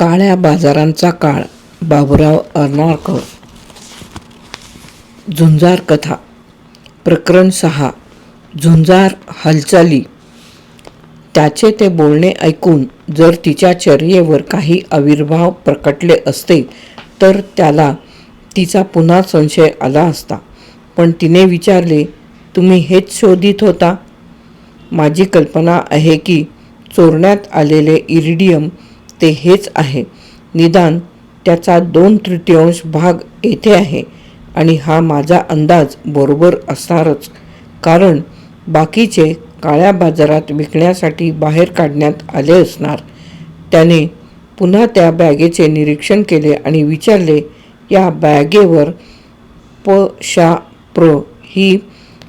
काळ्या बाजारांचा काळ. बाबुराव अर्नाळकर. झुंजार कथा. प्रकरण सहा. झुंजार हालचाली. त्याचे ते बोलणे ऐकून जर तिच्या चर्येवर काही आविर्भाव प्रकटले असते तर त्याला तिचा पुन्हा संशय आला असता. पण तिने विचारले तुम्ही हेच शोधित होता? माझी कल्पना आहे की चोरण्यात आलेले इरिडियम ते हेच आहे. निदान त्याचा दोन तृतीयांश भाग येथे आहे आणि हा माझा अंदाज बरोबर असणारच. कारण बाकीचे काळ्या बाजारात विकण्यासाठी बाहेर काढण्यात आले असणार. त्याने पुन्हा त्या बॅगेचे निरीक्षण केले आणि विचारले या बॅगेवर प शा प्र ही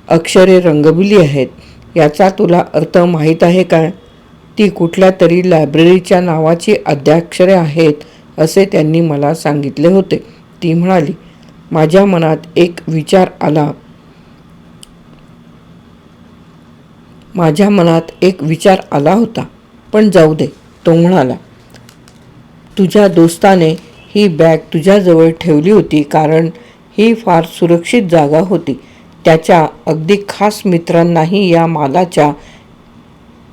अक्षरे रंगविली आहेत याचा तुला अर्थ माहीत आहे काय? ती कुठल्या तरी लायब्ररीच्या नावाची अध्याक्षरे आहेत असे त्यांनी मला सांगितले होते. ती म्हणाली माझ्या मनात एक विचार आला. माझ्या मनात एक विचार आला होता. पण जाऊ दे तो म्हणाला. तुझ्या दोस्ताने ही बॅग तुझ्याजवळ ठेवली होती कारण ही फार सुरक्षित जागा होती. त्याच्या अगदी खास मित्रांनाही या मालाच्या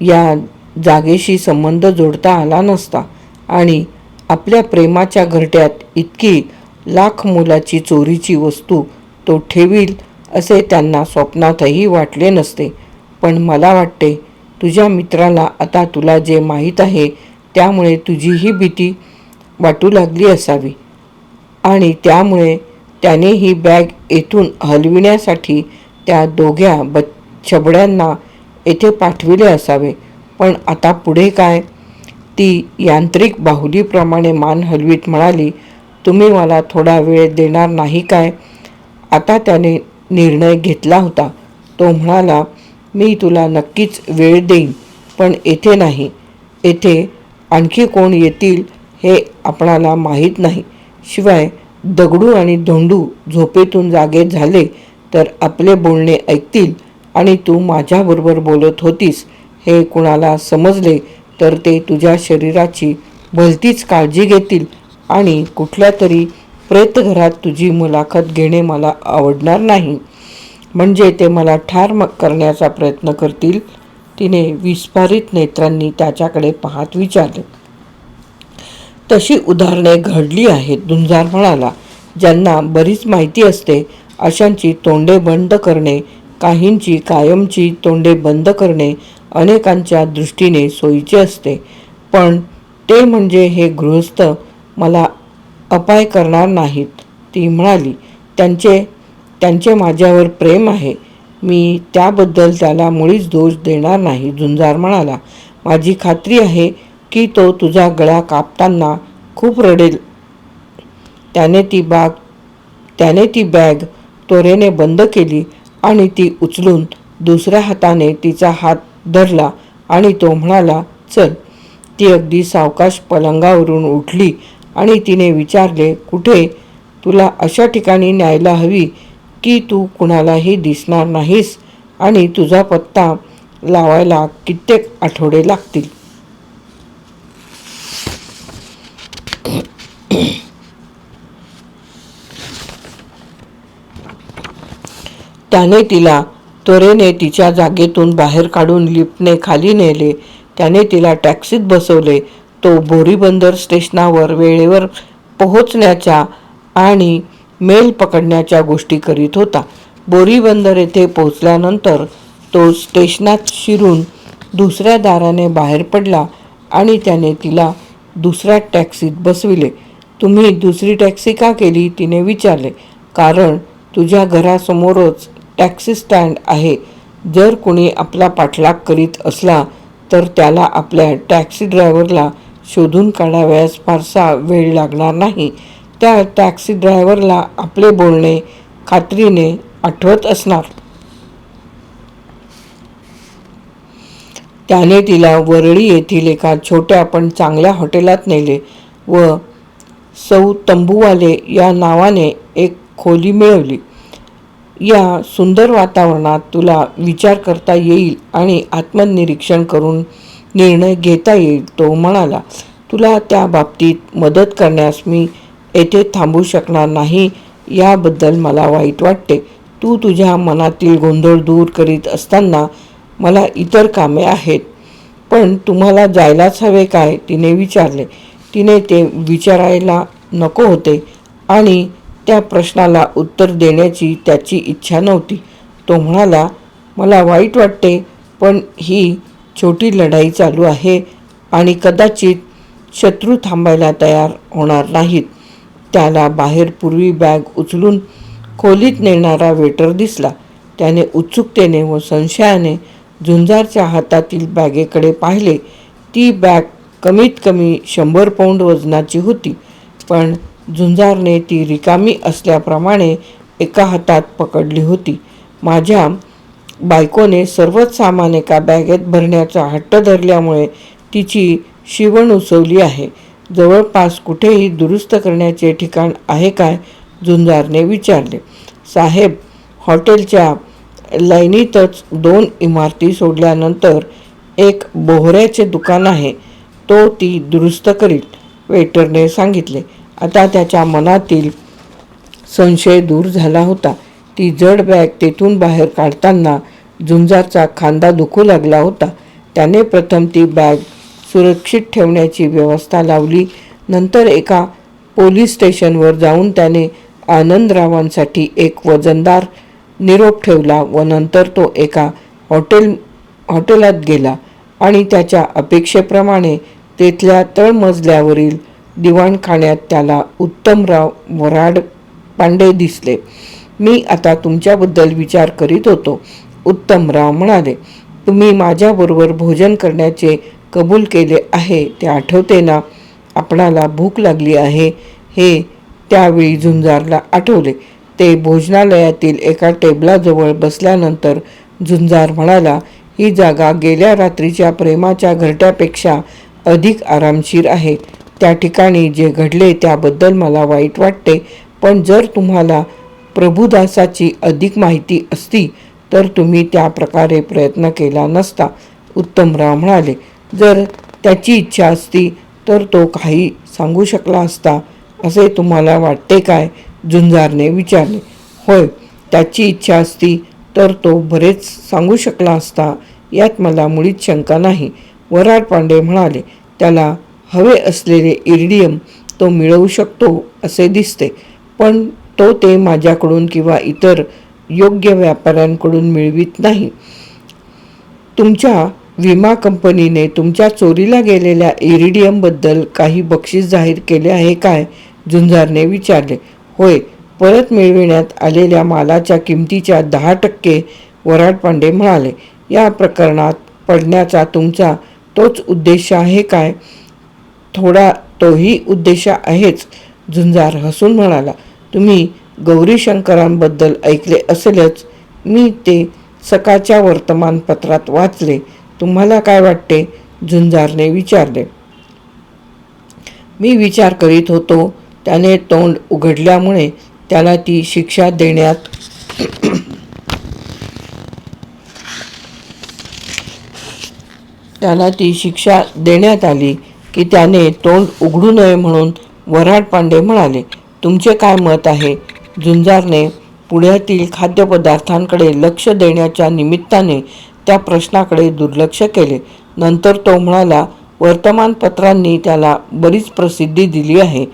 या जागेशी संबंध जोडता आला नसता आणि आपल्या प्रेमाच्या घरट्यात इतकी लाख मोलाची चोरीची वस्तू तो ठेवील असे त्यांना स्वप्नातही वाटले नसते. पण मला वाटते तुझ्या मित्राला आता तुला जे माहीत आहे त्यामुळे तुझीही भीती वाटू लागली असावी. आणि त्यामुळे त्याने ही बॅग येथून हलविण्यासाठी त्या दोघ्या ब छबड्यांना येथे पाठविले असावे. पण आता पुढे काय? ती यांत्रिक बाहुलीप्रमाणे मान हलवीत म्हणाली तुम्ही मला थोडा वेळ देणार नाही काय? आता त्याने निर्णय घेतला होता. तो म्हणाला मी तुला नक्कीच वेळ देईन पण येथे नाही. येथे आणखी कोण येतील हे आपणाला माहीत नाही. शिवाय दगडू आणि धोंडू झोपेतून जागे झाले तर आपले बोलणे ऐकतील आणि तू माझ्याबरोबर बोलत होतीस. हे कुणाला समजले तर ते तुझ्या शरीराची भलतीच काळजी घेतील आणि कुठल्या तरी प्रेतघरात तुझी मुलाखत घेणे मला आवडणार नाही. म्हणजे ते मला ठार करण्याचा प्रयत्न करतील? तिने विस्फारित नेत्रांनी त्याच्याकडे पाहत विचारले. तशी उदाहरणे घडली आहेत दुंजार म्हणाला. ज्यांना बरीच माहिती असते अशांची तोंडे बंद करणे काहींची कायमची तोंडे बंद करणे अनेकांच्या दृष्टीने सोयीचे असते. पण ते म्हणजे हे गृहस्थ मला अपाय करणार नाहीत. ती म्हणाली त्यांचे त्यांचे माझ्यावर प्रेम आहे. मी त्याबद्दल त्याला मुळीच दोष देणार नाही झुंजार म्हणाला. माझी खात्री आहे की तो तुझा गळा कापताना खूप रडेल. त्याने ती बाग त्याने ती बॅग त्वरेने बंद केली आणि ती उचलून दुसऱ्या हाताने तिचा हात धरला आणि तो म्हणाला चल. ती अगदी सावकाश पलंगावरून उठली आणि तिने विचारले कुठे? तुला अशा ठिकाणी न्यायला हवी की तू कुणालाही दिसणार नाहीस आणि तुझा पत्ता लावायला कित्येक आठवडे लागतील. त्याने तिला त्वरेने तिच्या जागेतून बाहेर काढून लिफ्टने खाली नेले. त्याने तिला टॅक्सीत बसवले. तो बोरीबंदर स्टेशनावर वेळेवर पोहोचण्याच्या आणि मेल पकडण्याच्या गोष्टी करीत होता. बोरीबंदर येथे पोहोचल्यानंतर तो स्टेशनात शिरून दुसऱ्या दाराने बाहेर पडला आणि त्याने तिला दुसऱ्या टॅक्सीत बसविले. तुम्ही दुसरी टॅक्सी का केली? तिने विचारले. कारण तुझ्या घरासमोरच टॅक्सी स्टँड आहे. जर कोणी आपला पाठलाग करीत असला तर त्याला आपल्या टॅक्सी ड्रायव्हरला शोधून काढावयास फारसा वेळ लागणार नाही. त्या टॅक्सी ड्रायव्हरला आपले बोलणे खात्रीने आठवत असणार. त्याने तिला वरळी येथील एका छोट्या पण चांगल्या हॉटेलात नेले व सौ तंबूवाले या नावाने एक खोली मिळवली. या सुंदर वातावरणात तुला विचार करता येईल आणि आत्मनिरीक्षण करून निर्णय घेता येईल तो म्हणाला. तुला त्या बाबतीत मदत करण्यास मी येथे थांबू शकणार नाही याबद्दल मला वाईट वाटते. तू तुझ्या मनातील गोंधळ दूर करीत असताना मला इतर कामे आहेत पण तुम्हाला जायलाच हवे काय? तिने विचारले. तिने ते विचारायला नको होते आणि त्या प्रश्नाला उत्तर देण्याची त्याची इच्छा नव्हती. तो म्हणाला मला वाईट वाटते पण ही छोटी लढाई चालू आहे आणि कदाचित शत्रू थांबायला तयार होणार नाहीत. त्याला बाहेर पूर्वी बॅग उचलून खोलीत नेणारा वेटर दिसला. त्याने उत्सुकतेने व संशयाने झुंजारच्या हातातील बॅगेकडे पाहिले. ती बॅग कमीत कमी शंभर पौंड वजनाची होती पण झुंजारने ती रिकामी असल्याप्रमाणे एका हातात पकडली होती. माझ्या बायकोने सर्वच सामान एका बॅगेत भरण्याचा हट्ट धरल्यामुळे तिची शिवण उसवली आहे. जवळपास कुठेही दुरुस्त करण्याचे ठिकाण आहे काय? झुंजारने विचारले. साहेब हॉटेलच्या लाईनीतच दोन इमारती सोडल्यानंतर एक बोहऱ्याचे दुकान आहे. तो ती दुरुस्त करील वेटरने सांगितले. आता त्याच्या मनातील संशय दूर झाला होता. ती जड बॅग तेथून बाहेर काढताना झुंजारचा खांदा दुखू लागला होता. त्याने प्रथम ती बॅग सुरक्षित ठेवण्याची व्यवस्था लावली. नंतर एका पोलीस स्टेशनवर जाऊन त्याने आनंदरावांसाठी एक वजनदार निरोप ठेवला व नंतर तो एका हॉटेल हॉटेलात गेला आणि त्याच्या अपेक्षेप्रमाणे तेथल्या तळमजल्यावरील दिवाणखाण्यात त्याला उत्तमराव वराड पांडे दिसले. मी आता तुमच्याबद्दल विचार करीत होतो. उत्तमराव म्हणाले तुम्ही माझ्याबरोबर भोजन करण्याचे कबूल केले आहे ते आठवते ना? आपणाला भूक लागली आहे. हे त्यावेळी झुंजारला आठवले. ते भोजनालयातील एका टेबलाजवळ बसल्यानंतर झुंजार म्हणाला ही जागा गेल्या रात्रीच्या प्रेमाच्या घरट्यापेक्षा अधिक आरामशीर आहे. त्या ठिकाणी जे घडले त्याबद्दल मला वाईट वाटते. पण जर तुम्हाला प्रभुदासाची अधिक माहिती असती तर तुम्ही त्या प्रकारे प्रयत्न केला नसता उत्तमराव म्हणाले. जर त्याची इच्छा असती तर तो काही सांगू शकला असता असे तुम्हाला वाटते काय? झुंजारने विचारले. होय त्याची इच्छा असती तर तो बरेच सांगू शकला असता यात मला मुळीच शंका नाही वराड पांडे म्हणाले. त्याला हवे असलेले इरिडियम तो मिळवू शकतो असे दिसते पण तो ते माझ्याकडून किंवा इतर योग्य व्यापाऱ्यांकडून मिळवित नाही. तुमच्या विमा कंपनीने तुमच्या चोरीला गेलेल्या इरिडियमबद्दल काही बक्षीस जाहीर केले आहे काय? झुंजारने विचारले. होय परत मिळविण्यात आलेल्या मालाच्या किमतीच्या दहा टक्के वराड पांडे म्हणाले. या प्रकरणात पडण्याचा तुमचा तोच उद्देश आहे काय? थोडा तोही उद्देश आहेच झुंजार हसून म्हणाला. तुम्ही गौरीशंकरांबद्दल ऐकले असेलच. मी ते सकाळच्या वर्तमानपत्रात वाचले. तुम्हाला काय वाटते? झुंजारने विचारले. मी विचार करीत होतो. त्याने तोंड उघडल्यामुळे त्याला ती शिक्षा देण्यात त्याला ती शिक्षा देण्यात आली. की त्याने तोंड उघडू नये म्हणून वराड पांडे म्हणाले तुमचे काय मत आहे? झुंजारने पुण्यातील खाद्यपदार्थांकडे लक्ष देण्याच्या निमित्ताने त्या प्रश्नाकडे दुर्लक्ष केले. नंतर तो म्हणाला वर्तमानपत्रांनी त्याला बरीच प्रसिद्धी दिली आहे.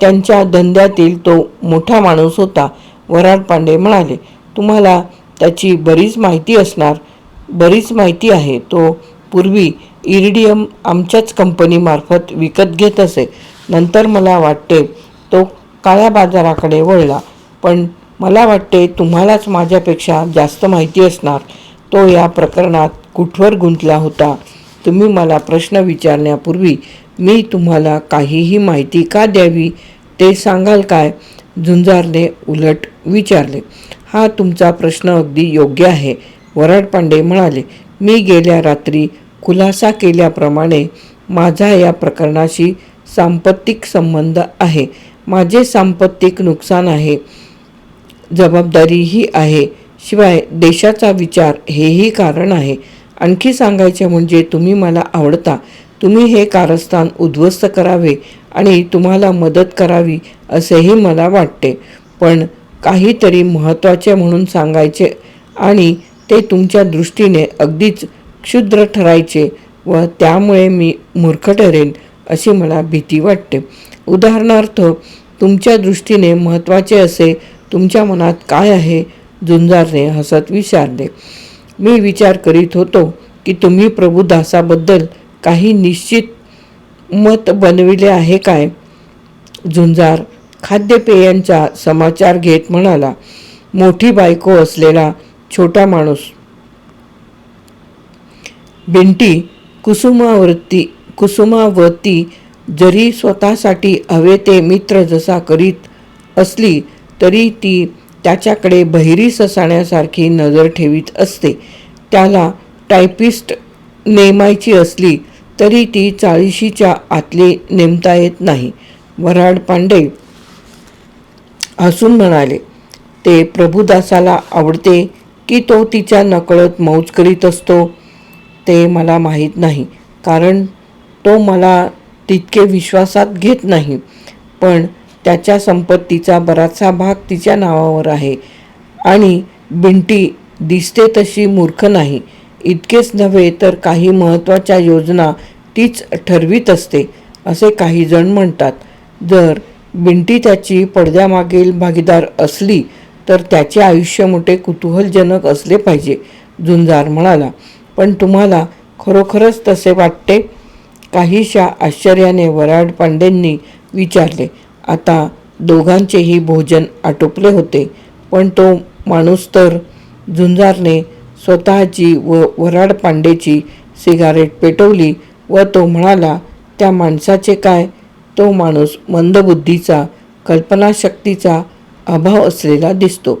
त्यांच्या धंद्यातील तो मोठा माणूस होता वराड पांडे म्हणाले. तुम्हाला त्याची बरीच माहिती असणार. बरीच माहिती आहे. तो पूर्वी इरिडियम आमच्याच कंपनीमार्फत विकत घेत असे. नंतर मला वाटते तो काळ्या बाजाराकडे वळला. पण मला वाटते तुम्हालाच माझ्यापेक्षा जास्त माहिती असणार. तो या प्रकरणात कुठवर गुंतला होता? तुम्ही मला प्रश्न विचारण्यापूर्वी मी तुम्हाला काहीही माहिती का द्यावी? ते सांगाल काय? झुंजारने उलट विचारले. हा तुमचा प्रश्न अगदी योग्य आहे वराड पांडे म्हणाले. मी गेल्या रात्री खुलासा केल्याप्रमाणे माझा या प्रकरणाशी सांपत्तिक संबंध आहे. माझे सांपत्तिक नुकसान आहे जबाबदारीही आहे. शिवाय देशाचा विचार हेही कारण आहे. आणखी सांगायचे म्हणजे तुम्ही मला आवडता. तुम्ही हे कारस्थान उद्ध्वस्त करावे आणि तुम्हाला मदत करावी असेही मला वाटते. पण काहीतरी महत्त्वाचे म्हणून सांगायचे आणि ते तुमच्या दृष्टीने अगदीच क्षुद्र ठरायचे व त्यामुळे मी मूर्ख ठरेन अशी मला भीती वाटते. उदाहरणार्थ तुमच्या दृष्टीने महत्त्वाचे असे तुमच्या मनात काय आहे? झुंजारने हसत विचारले मी विचार करीत होतो की तुम्ही प्रभुदासाबद्दल काही निश्चित मत बनविले आहे काय? झुंजार खाद्यपेयांचा समाचार घेत म्हणाला मोठी बायको असलेला छोटा माणूस बिंटी कुसुमावृत्ती कुसुमावती जरी स्वतःसाठी हवे ते मित्र जसा करीत असली तरी ती त्याच्याकडे बहिरी ससाण्यासारखी नजर ठेवीत असते. त्याला टायपिस्ट नेमायची असली तरी ती चाळीशीच्या आतली नेमता येत नाही. वराड पांडे हसून म्हणाले ते प्रभुदासाला आवडते की तो तिच्या नकळत मौज करीत असतो? ते मला माहीत नाही. कारण तो मला तितके विश्वासात घेत नाही. पण त्याच्या संपत्तीचा बराचसा भाग तिच्या नावावर आहे. आणि बिंटी दिसते तशी मूर्ख नाही. इतकेच नव्हे तर काही महत्त्वाच्या योजना तीच ठरवीत असते असे काही जण म्हणतात. जर बिंटी त्याची पडद्यामागील भागीदार असली तर त्याचे आयुष्य मोठे कुतूहलजनक असले पाहिजे झुंजार म्हणाला. पण तुम्हाला खरोखरच तसे वाटते? काहीशा आश्चर्याने वराड पांडेंनी विचारले. आता दोघांचेही भोजन आटोपले होते पण तो माणूस तर झुंजारने स्वतःची व वराड पांडेची सिगारेट पेटवली व तो म्हणाला त्या माणसाचे काय? तो माणूस मंदबुद्धीचा कल्पनाशक्तीचा अभाव असलेला दिसतो.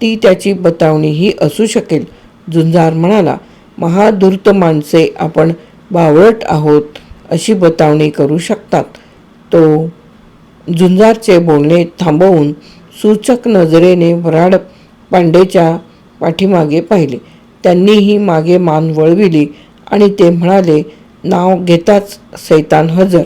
ती त्याची बतावणी ही असू शकेल. झुंजार म्हणाला महाधूर्त माणसे आपण बावळट आहोत अशी बतावणी करू शकतात. तो झुंजारचे बोलणे थांबवून सूचक नजरेने वराड पांडेच्या पाठीमागे पाहिले. त्यांनीही मागे मान वळविली आणि ते म्हणाले नाव घेताच सैतान हजर.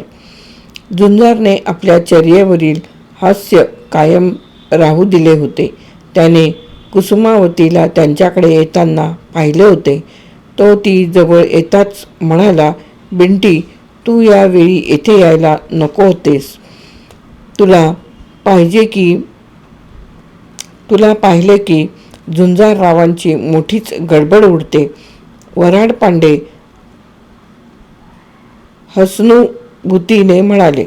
झुंजारने आपल्या चर्येवरील हास्य कायम राहू दिले होते. त्याने कुसुमावतीला त्यांच्याकडे येताना पाहिले होते. तो ती जवळ येताच म्हणाला बिंटी तू यावेळी येथे यायला नको होतेस. तुला पाहिजे की तुला पाहिले की झुंजाररावांची मोठीच गडबड उडते. वराड पांडे हसनुभूतीने म्हणाले.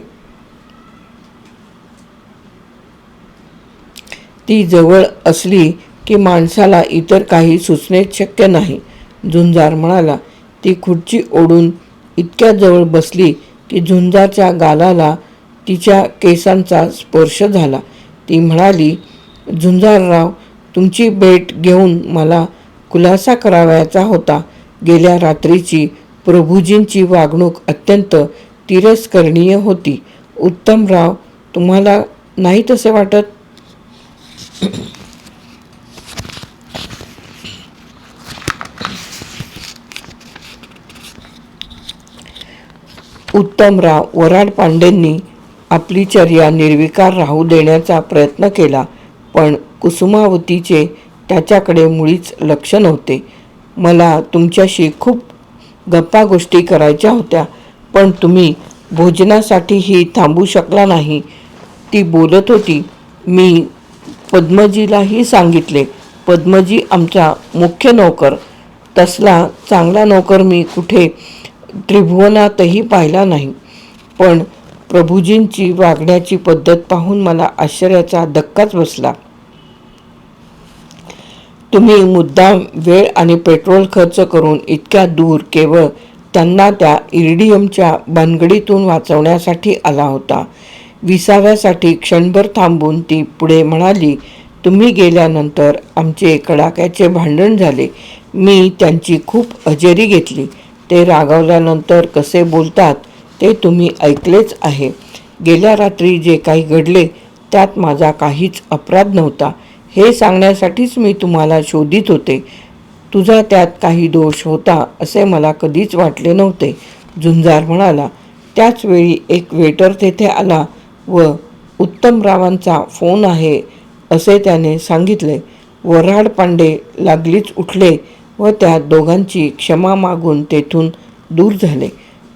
ती जवळ असली की माणसाला इतर काही सुचणे शक्य नाही. झुंजार म्हणाला ती खुर्ची ओढून इतक्या जवळ बसली की झुंजारच्या गालाला तिच्या केसांचा स्पर्श झाला. ती म्हणाली झुंजारराव तुमची भेट घेऊन मला खुलासा करावयाचा होता. गेल्या रात्रीची प्रभूजींची वागणूक अत्यंत तिरस्करणीय होती. उत्तमराव तुम्हाला नाही तसे वाटत? उत्तमराव वराड पांडेंनी आपली चर्या निर्विकार राहू देण्याचा प्रयत्न केला पण कुसुमावतीचे त्याच्याकडे मुळीच लक्ष नव्हते. मला तुमच्याशी खूप गप्पा गोष्टी करायच्या होत्या पण तुम्ही भोजनासाठीही थांबू शकला नाही. ती बोलत होती मी पद्मजीलाही सांगितले पद्मजी आमचा मुख्य नोकर. तसला चांगला नोकर मी कुठे त्रिभुवनातही पाहिला नाही. पण प्रभूजींची वागण्याची पद्धत पाहून मला आश्चर्याचा धक्काच बसला. तुम्ही मुद्दाम वेळ आणि पेट्रोल खर्च करून इतक्या दूर केवळ त्यांना त्या इरिडियमच्या भानगडीतून वाचवण्यासाठी आला होता. विसाव्यासाठी क्षणभर थांबून ती पुढे म्हणाली तुम्ही गेल्यानंतर आमचे कडाक्याचे भांडण झाले. मी त्यांची खूप हजेरी घेतली. ते रागावल्यानंतर कसे बोलतात ते तुम्ही ऐकलेच आहे. गेल्या रात्री जे काही घडले त्यात माझा काहीच अपराध नव्हता. हे सांगण्यासाठीच मी तुम्हाला शोधित होते. तुझा त्यात काही दोष होता असे मला कधीच वाटले नव्हते. झुंजार म्हणाला त्याचवेळी एक वेटर तेथे आला व उत्तमरावांचा फोन आहे असे त्याने सांगितले. वऱ्हाड पांडे लागलीच उठले. व त्या दोघांची क्षमा मागून तेथून दूर झाले.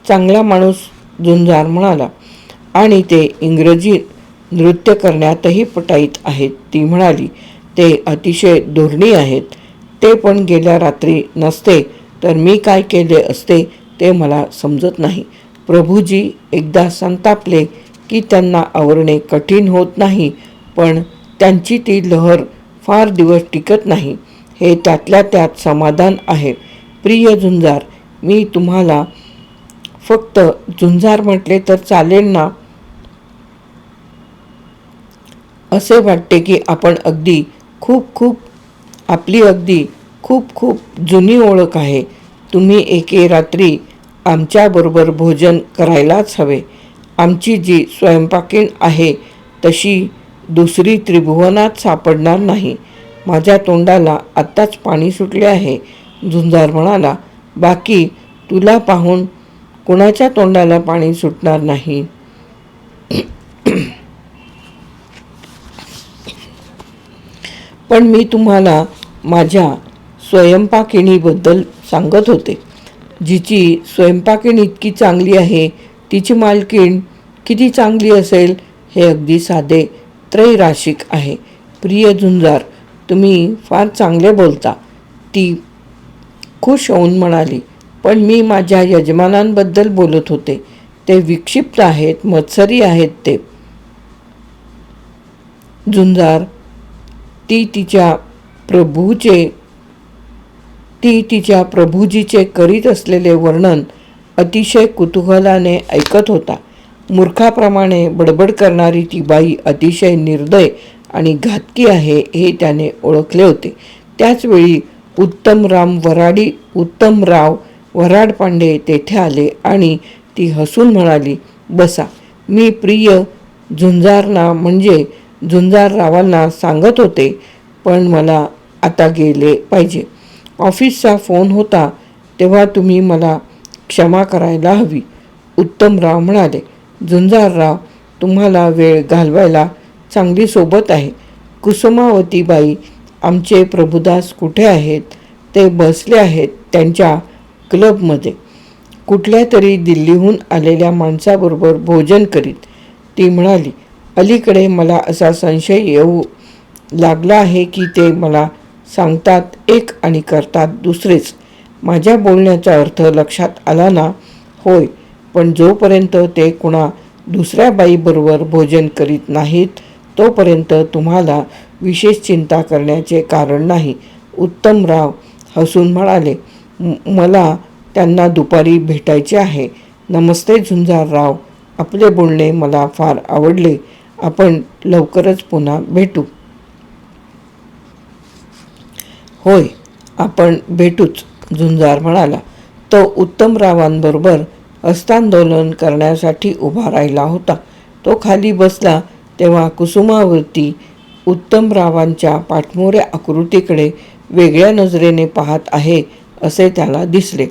चांगला माणूस झुंजार म्हणाला आणि ते इंग्रजी नृत्य करण्यातही पटाईत आहेत ती म्हणाली. ते अतिशय धोरणी आहेत. ते पण गेल्या रात्री नसते तर मी काय केले असते ते मला समजत नाही. प्रभूजी एकदा संतापले की त्यांना आवरणे कठीण होत नाही पण त्यांची ती लहर फार दिवस टिकत नाही. हे त्यातल्या त्यात समाधान आहे. प्रिय झुंजार मी तुम्हाला फक्त झुंजार म्हटले तर चालेल ना? असे वाटते की आपण अगदी खूप खूप आपली अगदी खूप खूप जुनी ओळख आहे. तुम्ही एके रात्री आमच्याबरोबर भोजन करायलाच हवे. आमची जी स्वयंपाकीण आहे तशी दुसरी त्रिभुवनात सापडणार नाही. माझ्या तोंडाला आत्ताच पाणी सुटले आहे. झुंजार म्हणाला बाकी तुला पाहून कुणाच्या तोंडाला पाणी सुटणार नाही? पण मी तुम्हाला माझ्या स्वयंपाकिणीबद्दल सांगत होते. जिची स्वयंपाकीण इतकी चांगली आहे तिची मालकीण किती चांगली असेल हे अगदी साधे त्रैराशिक आहे. प्रिय झुंजार तुम्ही फार चांगले बोलता. ती खुश होऊन म्हणाली पण मी माझ्या यजमानांबद्दल बोलत होते. ते विक्षिप्त आहेत मत्सरी आहेत ते. झुंजार ती तिच्या प्रभूचे ती तिच्या प्रभूजीचे करीत असलेले वर्णन अतिशय कुतूहलाने ऐकत होता. मूर्खाप्रमाणे बडबड करणारी ती बाई अतिशय निर्दय आणि घातकी आहे हे त्याने ओळखले होते. त्याचवेळी उत्तमराम वराडी उत्तमराव वराड पांडे तेथे आले आणि ती हसून म्हणाली बसा मी प्रिय झुंजारना म्हणजे झुंजाररावांना सांगत होते पण मला आता गेले पाहिजे. ऑफिसचा फोन होता तेव्हा तुम्ही मला क्षमा करायला हवी. उत्तमराव म्हणाले झुंजारराव तुम्हाला वेळ घालवायला चांगली सोबत आहे. कुसुमावती बाई आमचे प्रभुदास कुठे आहेत? ते बसले आहेत त्यांच्या क्लबमध्ये. कुठल्या तरी दिल्लीहून आलेल्या माणसाबरोबर भोजन करीत. ती म्हणाली अलीकडे मला असा संशय येऊ लागला आहे की ते मला सांगतात एक आणि करतात दुसरेच. माझ्या बोलण्याचा अर्थ लक्षात आला ना? होय पण जोपर्यंत ते कुणा दुसऱ्या बाईबरोबर भोजन करीत नाहीत तोपर्यंत तुम्हाला विशेष चिंता करण्याचे कारण नाही. उत्तमराव हसून म्हणाले मला त्यांना दुपारी भेटायचे आहे. नमस्ते झुंजारराव आपले बोलणे मला फार आवडले. आपण लवकरच पुन्हा भेटू. होय आपण भेटूच झुंजार म्हणाला. तो उत्तमरावांबरोबर हस्तांदोलन करण्यासाठी उभा राहिला होता. तो खाली बसला तेव्हा कुसुमावती उत्तमरावांच्या पाठमोऱ्या आकृतीकडे वेगळ्या नजरेने पाहत आहे असे त्याला दिसले.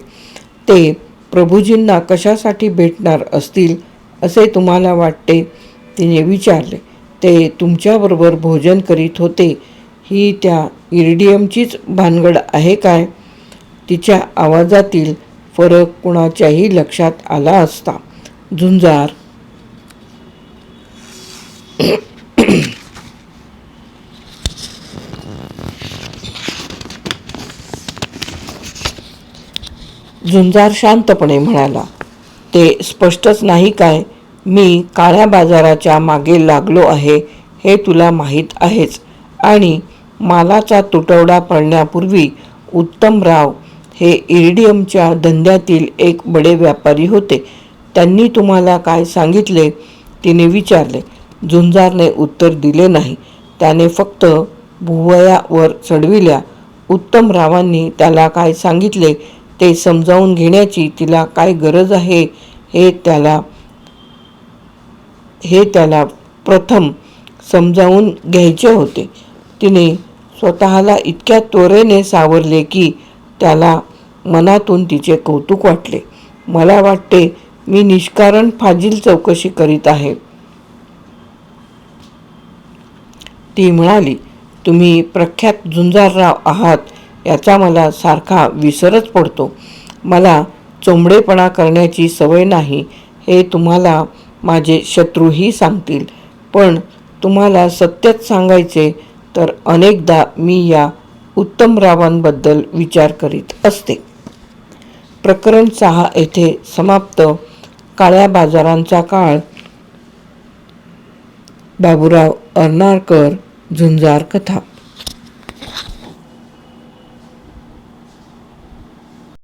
ते प्रभूजींना कशासाठी भेटणार असतील असे तुम्हाला वाटते? तिने विचारले. ते तुमच्याबरोबर भोजन करीत होते. ही त्या इरिडियमचीच भानगड आहे काय? तिच्या आवाजातील फरक कुणाच्याही लक्षात आला असता. झुंजार झुंजार शांतपणे म्हणाला ते स्पष्टच नाही काय? मी काळ्या बाजाराच्या मागे लागलो आहे हे तुला माहीत आहेच. आणि मालाचा तुटवडा पडण्यापूर्वी उत्तमराव हे इरिडियमच्या धंद्यातील एक बडे व्यापारी होते. त्यांनी तुम्हाला काय सांगितले? तिने विचारले झुंजारने उत्तर दिले नाही. त्याने फक्त भुवयावर चढविल्या. उत्तमरावांनी त्याला काय सांगितले ते समजावून घेण्याची तिला काय गरज आहे हे त्याला हे त्याला प्रथम समजावून घ्यायचे होते. तिने स्वतःला इतक्या त्वरेने सावरले की त्याला मनातून तिचे कौतुक वाटले. मला वाटते मी निष्कारण फाजील चौकशी करीत आहे. ती म्हणाली तुम्ही प्रख्यात झुंजारराव आहात याचा मला सारखा विसरच पडतो. मला चोंबडेपणा करण्याची सवय नाही हे तुम्हाला माझे शत्रूही सांगतील. पण तुम्हाला सत्यच सांगायचे तर अनेकदा मी या उत्तमरावांबद्दल विचार करीत असते. प्रकरण सहा येथे समाप्त. काळ्या बाजारांचा काळ. बाबूराव अर्नाळकर झुंजार कथा.